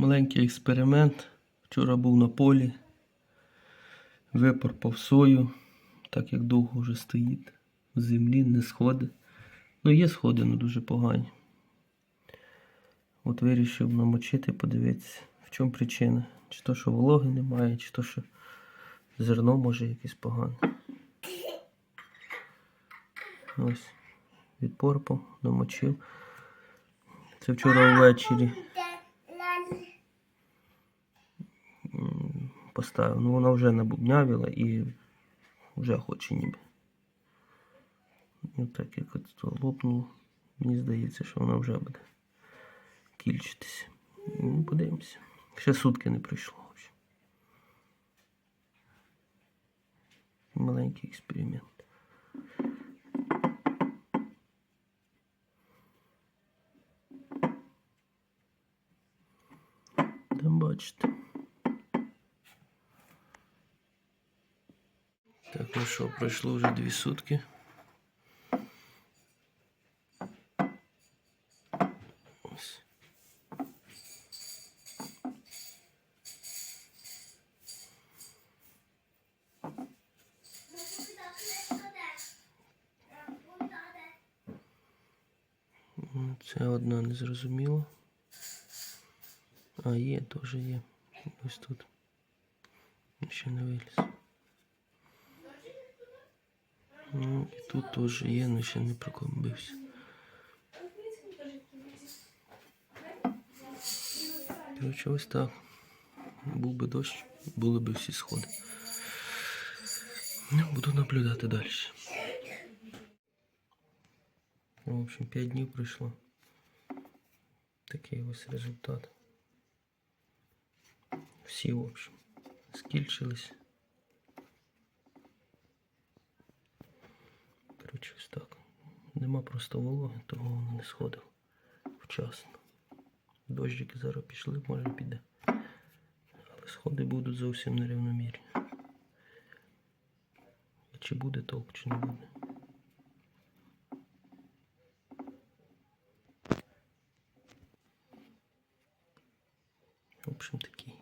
Маленький експеримент. Вчора був на полі, випорпав сою, так як довго вже стоїть в землі, не сходить. Ну, є сходи, але дуже погані. От вирішив намочити, подивитися, в чому причина. Чи то, що вологи немає, чи то, що зерно може якесь погане. Ось, відпорпав, намочив. Це вчора ввечері поставив. Ну вона вже набубнявіла і вже хоче ніби. І так як от то лопнуло, мені здається, що вона вже буде кільчитися. Ну, подивимося. Ще сутки не пройшло. в общем. Маленький експеримент. Там бачите. Так, ну що, пройшло вже дві сутки. Ось. Ну, Це одна не зрозуміло. А є, теж є. Ось тут. Ще не виліз. Ну, і тут теж є, але ще не прокомбився. Коротше, ось так. Був би дощ, були б всі сходи. Ну, буду наблюдати далі. Ну, В общем, 5 днів пройшло. Такий ось результат. Всі, в общем, скільчились. Коротше, ось так. Нема просто вологи, того воно не сходило вчасно. Дощики зараз пішли, може піде. Але сходи будуть зовсім нерівномірні. Чи буде толк, чи не буде. В общем, такий